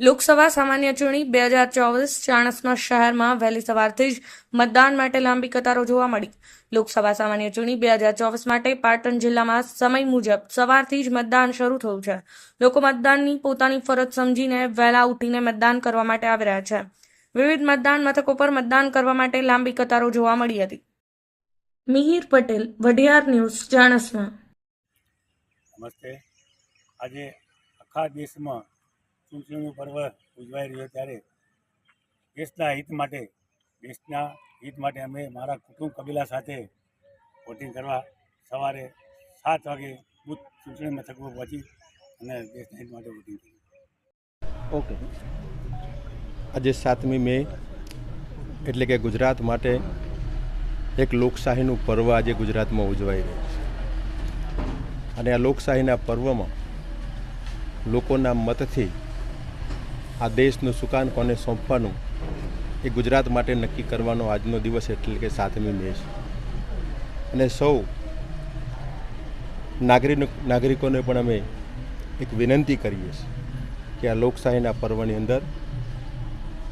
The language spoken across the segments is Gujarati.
લોકસભા સામાન્ય ચૂંટણી બે હજાર ચોવીસ ચાણસ્મા શહેરમાં વહેલી સવારથી જ મતદાન માટે લાંબી કતારો જોવા મળી. લોકસભા સામાન્ય ચૂંટણી બે હજાર ચોવીસ માટે પાટણ જિલ્લામાં સમય મુજબ સવારથી જ મતદાન શરૂ થયું છે. લોકો મતદાનની પોતાની ફરજ સમજીને વહેલા ઉઠીને મતદાન કરવા માટે આવી રહ્યા છે. વિવિધ મતદાન મથકો પર મતદાન કરવા માટે લાંબી કતારો જોવા મળી હતી. મિહિર પટેલ, વઢિયાર ન્યૂઝ, ચાણસમાં. આજે આખા દેશમાં ચૂંટણીનું પર્વ ઉજવાઈ રહ્યો ત્યારે દેશના હિત માટે, દેશના હિત માટે અમે મારા કુટુંબ કબીલા સાથે વોટિંગ કરવા સવારે સાત વાગે બુથ ચૂંટણી મથક પહોંચી અને દેશના હિત માટે વોટિંગ કર્યું. ઓકે. આજે સાતમી મે, એટલે કે ગુજરાત માટે એક લોકશાહીનું પર્વ આજે ગુજરાતમાં ઉજવાઈ રહ્યું છે. અને આ લોકશાહીના પર્વમાં લોકોના મતથી આ દેશનું સુકાન કોને સોંપવાનું એ ગુજરાત માટે નક્કી કરવાનો આજનો દિવસ એટલે કે સાતમી મે છે. અને સૌ નાગરિક નાગરિકોને પણ અમે એક વિનંતી કરીએ છીએ કે આ લોકશાહીના પર્વની અંદર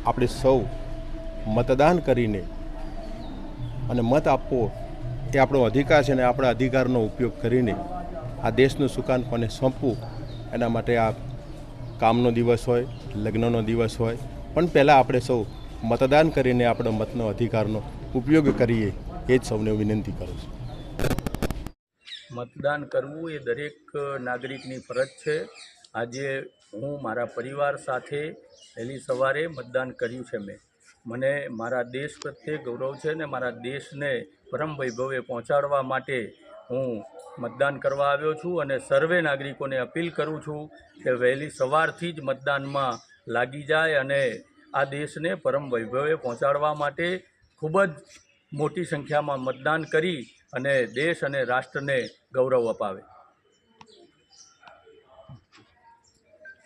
આપણે સૌ મતદાન કરીને અને મત આપવો એ આપણો અધિકાર છે અને આપણા અધિકારનો ઉપયોગ કરીને આ દેશનું સુકાન કોને સોંપવું એના માટે આ કામનો દિવસ હોય, લગ્નનો દિવસ હોય, પણ પહેલાં આપણે સૌ મતદાન કરીને આપણો મતનો અધિકારનો ઉપયોગ કરીએ, એ જ સૌને વિનંતી કરું છું. મતદાન કરવું એ દરેક નાગરિકની ફરજ છે. આજે હું મારા પરિવાર સાથે પહેલી સવારે મતદાન કર્યું છે મેં. મને મારા દેશ પ્રત્યે ગૌરવ છે ને મારા દેશને પરમ વૈભવે પહોંચાડવા માટે હું મતદાન કરવા આવ્યો છું અને સર્વે નાગરિકોને અપીલ કરું છું કે વહેલી સવારથી જ મતદાનમાં લાગી જાય અને આ દેશને પરમ વૈભવે પહોંચાડવા માટે ખૂબ જ મોટી સંખ્યામાં મતદાન કરી અને દેશ અને રાષ્ટ્રને ગૌરવ અપાવે.